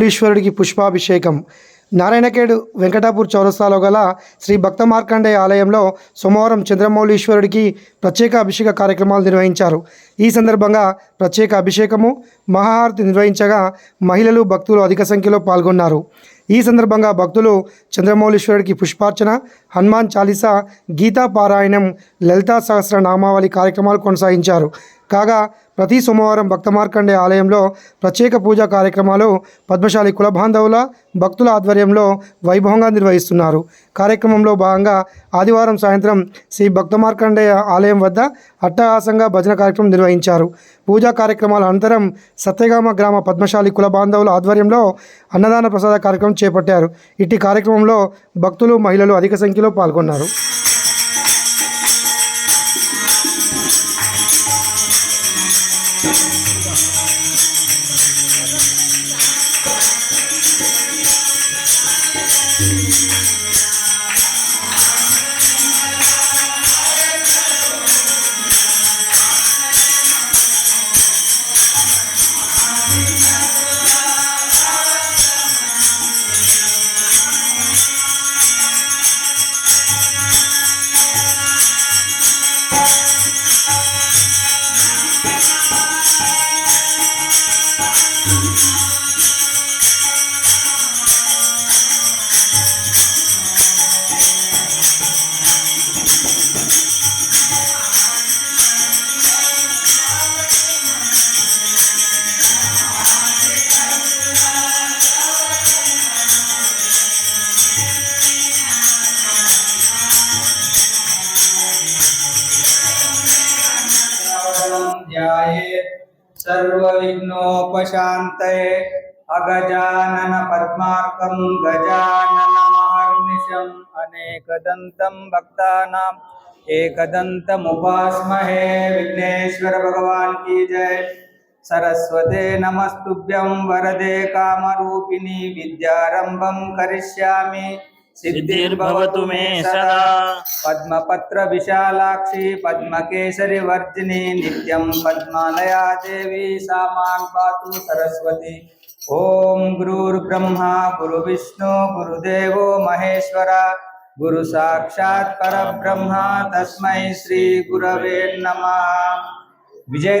ఈశ్వరుడికి పుష్పాభిషేకం. నారాయణఖేడ్ వెంకటాపూర్ చౌరస్తాలో గల శ్రీ భక్త మార్కండేయ ఆలయంలో సోమవారం చంద్రమౌళీశ్వరుడికి ప్రత్యేక అభిషేక కార్యక్రమాలు నిర్వహించారు. ఈ సందర్భంగా ప్రత్యేక అభిషేకము మహాహారతి నిర్వహించగా మహిళలు భక్తులు అధిక సంఖ్యలో పాల్గొన్నారు. ఈ సందర్భంగా భక్తులు చంద్రమౌళీశ్వరుడికి పుష్పార్చన హనుమాన్ చాలీస గీతా పారాయణం లలితా సహస్ర నామావళి కార్యక్రమాలు కొనసాగించారు. కాగా ప్రతి సోమవారం భక్త మార్కండే ఆలయంలో ప్రత్యేక పూజా కార్యక్రమాలు పద్మశాలి కుల బాంధవుల భక్తుల ఆధ్వర్యంలో వైభవంగా నిర్వహిస్తున్నారు. కార్యక్రమంలో భాగంగా ఆదివారం సాయంత్రం శ్రీ భక్త మార్కండేయ ఆలయం వద్ద అట్టహాసంగా భజన కార్యక్రమం నిర్వహించారు. పూజా కార్యక్రమాల అనంతరం సత్యగామ గ్రామ పద్మశాలి కుల బాంధవుల ఆధ్వర్యంలో అన్నదాన ప్రసాద కార్యక్రమం చేపట్టారు. ఇట్టి కార్యక్రమంలో భక్తులు మహిళలు అధిక సంఖ్యలో పాల్గొన్నారు. ध्यायेत् सर्वविघ्नोपशान्तये अगजानन पद्मार्कं गजाननमहर्निशम् अनेकदन्तं भक्तानाम् एकदन्तमुपास्महे विघ्नेश्वर भगवान की जय। सरस्वते नमस्तुभ्यं वरदे कामरूपिणी विद्यारम्भं करिष्यामि। सिद्धिर्भवतु मे सदा। पद्मपत्र विशालाक्षी पद्मकेसरि वर्जिनी नित्यं पद्मालया देवी सा पातु सरस्वती। ॐ गुरुर्ब्रह्मा, गुरुविष्णु, गुरुदेवो महेश्वरा। गुरु साक्षात् परब्रह्मा, तस्मै श्री गुरवे नमः। विजय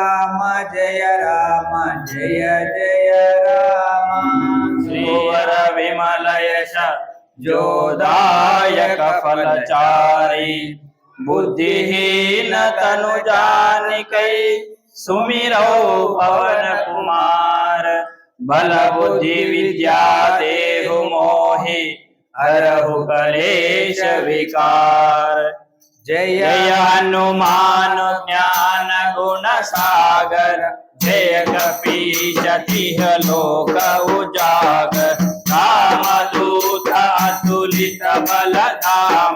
राम, जय राम, जय जय राम। श्रीवर विमल यश जोदायक फलचारी। बुद्धिहीन तनु जानिकै सुमिरौ पवन कुमार। बल बुद्धि विद्या देहु मोहि हरहु कलेश विकार। जय हनुमान ज्ञान गुण सागर जय तिह लोक उजागर। राम दूत अतुलित बल धाम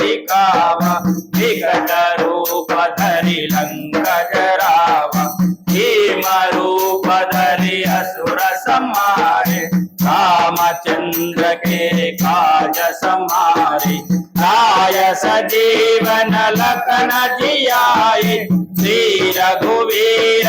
दिखावा, विकट रूप धरि लंक जरावा। भीम रूप धरि असुर समारे, रामचंद्र के काज समारे। लाय सजीवन लखन जियाए, श्री रघुवीर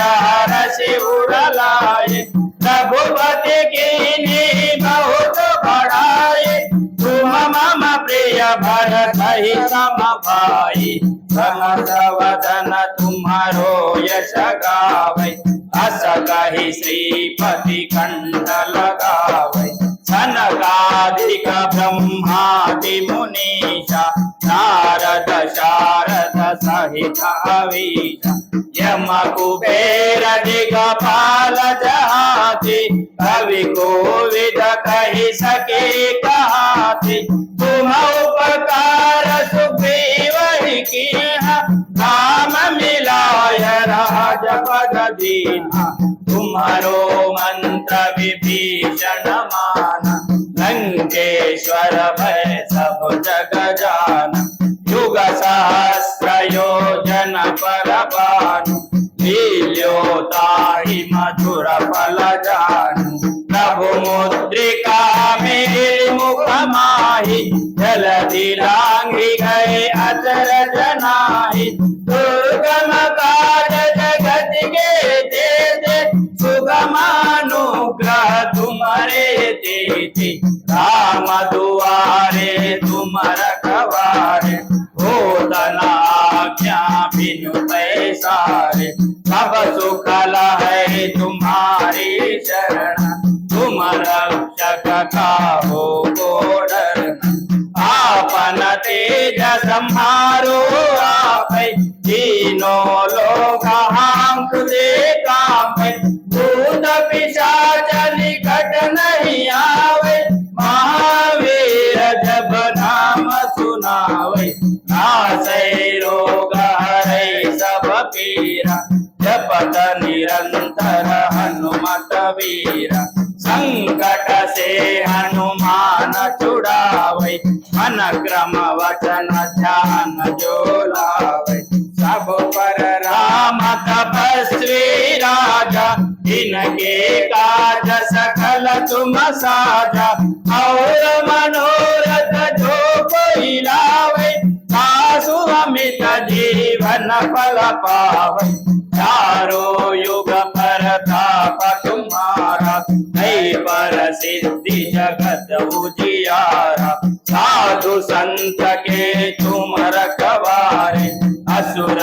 भरत ही सम भाई वदन तुम्हारो यश गावै अस कहि श्रीपति कंठ लगावै सनकादिक ब्रह्मादि मुनीषा नारद शारद सहित अवीश यम कुबेर दिगपाल जहाति कवि कोविद कहि सके तुम्हारो मंत्र विभीषण माना, लंकेश्वर भय सब जग जान युग सहस्र योजन पर भानु लील्यो ताहि मधुर फल जानु। प्रभु मुद्रिका मेरि मुख माहि जलधि लांघि गए अचर देते राम दुआरे तुम रखवारे हो आज्ञा बिनु पैसारे। सब सुख है तुम्हारी शरण, तुम रक्षक को डरना। आपन तेज संहारो छुड़ावे मन क्रम वचन ध्यान जो लावे सब पर राम तपस्वी राजा, इनके काज सकल तुम साजा। और मनोरथ जो कोई लावे सासु अमित जीवन फल पावे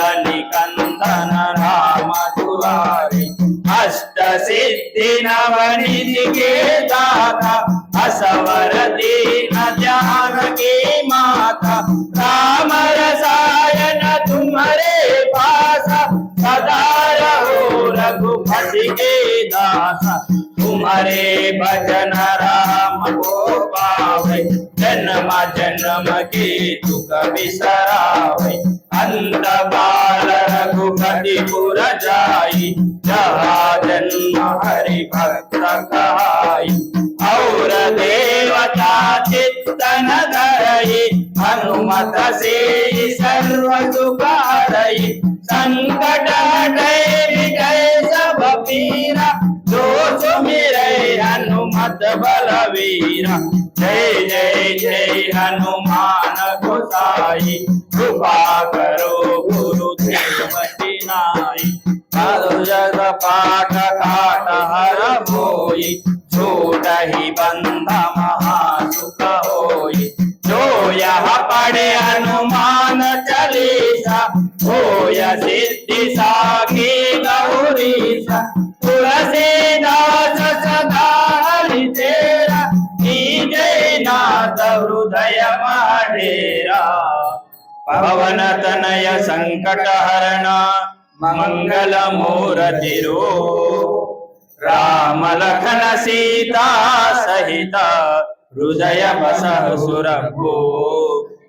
असुर निकंदन राम दुआरे अष्ट सिद्धि नवनिधि के दाता असवर दीन ध्यान की माता राम रसायन तुम्हारे पासा सदा रहो रघुपति के दासा तुम्हारे भजन राम को पावे जन्म जन्म के दुख बिसरावे अंत बाल रघुपति पुर जाई जहाँ जन्म हरि भक्त कहाई और देवता चित्तन धरई, हनुमत से सर्व सुख संकट हटै, विजय सब पीरा। जो सुमिरै हनुमत बलवीरा। जय जय जय, हनुमान गोसाई। कृपा करो गुरु नाई साधु जग पाठ काट हर भोई छोट ही बंध महासुख होई। जो यह पढ़े हनुमान चालीसा होय सिद्धि साखी गौरीसा। तुलसीदास सदा हरि तेरा जय नाथ हृदय माडेरा। पवन तनय संकट हरण लखन सीता सहित हृदय बसह सुर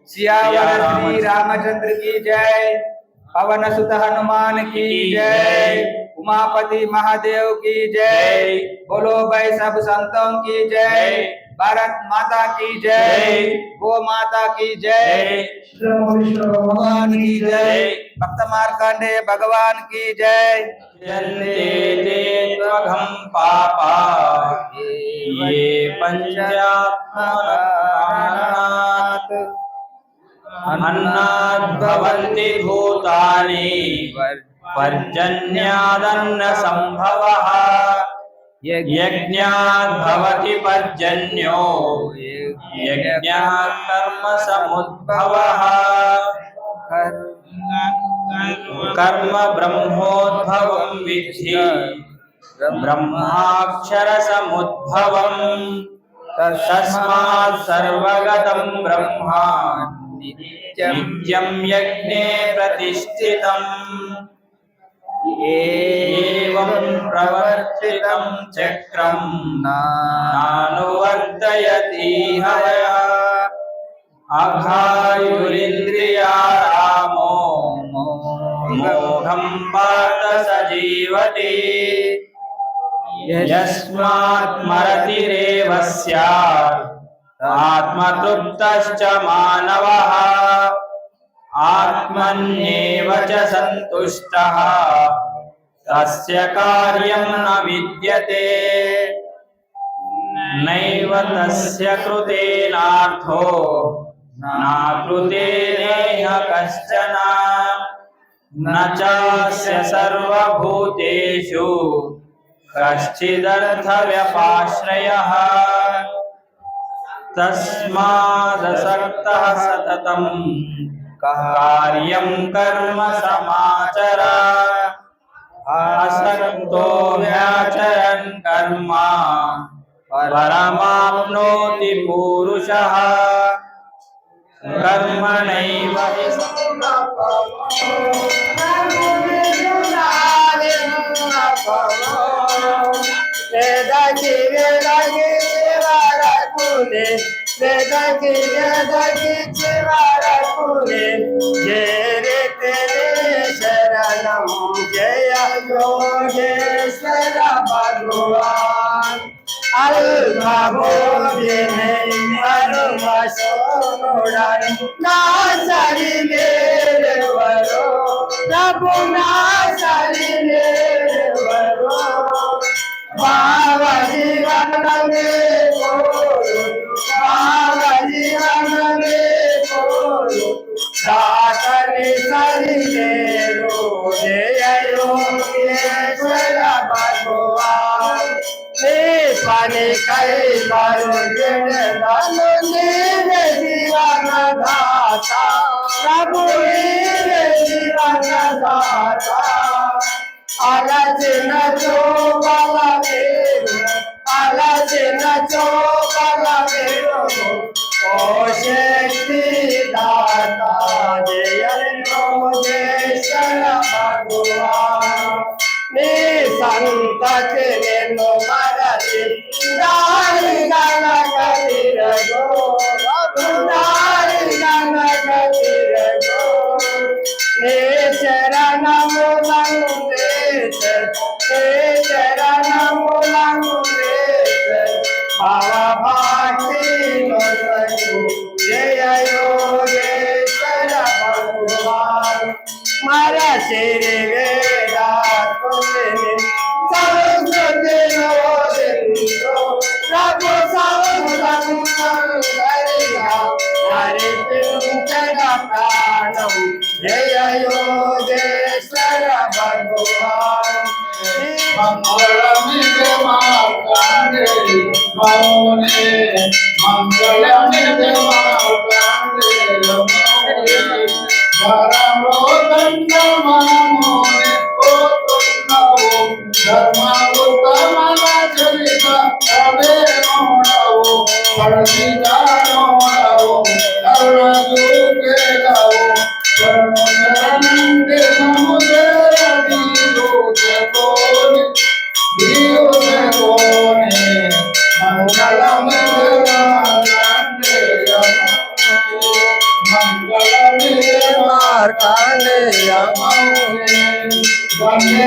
सियावर श्री रामचंद्र की जय। पवन सुत हनुमान की जय। उमापति महादेव की जय। बोलो भाई सब संतों की जय। भारत माता की जय। गो माता की जय। भगवान की जय। भक्त मार्कंडे भगवान की जय। पापा। ये अन्नात् भवन्ति भूतानि। पर्जन्यादन्नसम्भवः। यज्ञात् भवति पर्जन्यो यज्ञात् कर्मसमुद्भवः कर्म ब्रह्मोद्भवं विद्धि। ब्रह्माक्षरसमुद्भवम्। तस्मात् सर्वगतं ब्रह्मा। नित्यं यज्ञे प्रतिष्ठितम्। एवं प्रवर्तितं चक्रं नानुवर्तयति हयः अघायुरिन्द्रियारामो मोघं पार्थ स जीवति यस्मात् मरतिरेव स्यात्। आत्मतृप्तश्च मानवः। आत्मन्येव च सन्तुष्टः। तस्य कार्यं न विद्यते। नैव तस्य कृतेनार्थो। नाकृतेनेह कश्चन। न चास्य सर्वभूतेषु। कश्चिदर्थव्यपाश्रयः। तस्मादसक्तः कार्यं कर्म समाचर। आसक्तो व्याचरन् कर्मा परमाप्नोति पुरुषः। कर्मणैव वेदकि वेदकि वेदकि वेदकि Flores de la Madrugada, alma por bien en alma sonoran, nazarine de Guadalajara, la puna nazarine అలచిన చోబల మీరు అలచిన చోబల మీరు ఓ శక్తి దాత జయ యోగేశ్వర భగవాన్ నీ సంతతి నిన్ను మరచి దారి మంగళమిదే మార్కాండే మౌనే మంగళమిదే మార్కాండే పరమోదండ మనమోనే కోతున్నావు ధర్మోత్తమన చరిత అదే నోడవు పడిగా నోడవు అరుణ దూకేదవు One day,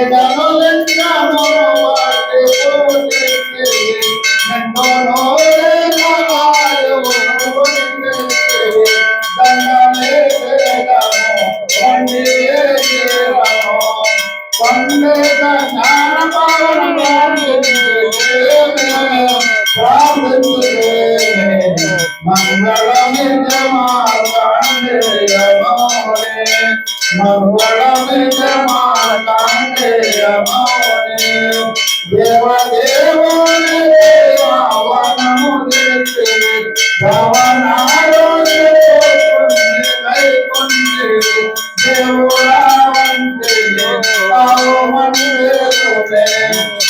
one day, one day,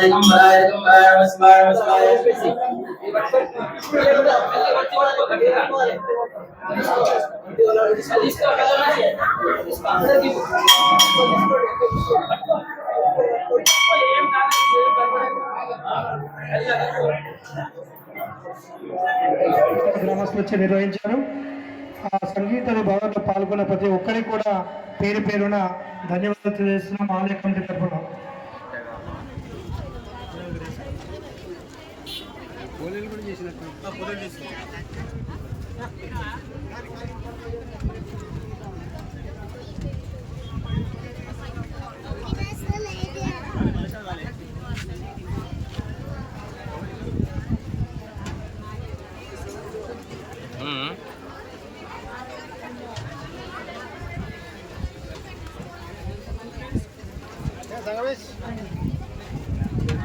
రాయకం నిర్వహించారు ఆ సంగీత విభాగంలో పాల్గొన్న ప్రతి ఒక్కరికి కూడా పేరు పేరున ధన్యవాదాలు తెలియజేస్తున్నాం. ఆలయ కమిటీ తరఫున. పూజలు కూడా చేసినట్టు. పూజలు చేసి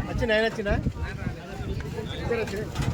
వచ్చిన ఆయన వచ్చినా espérate.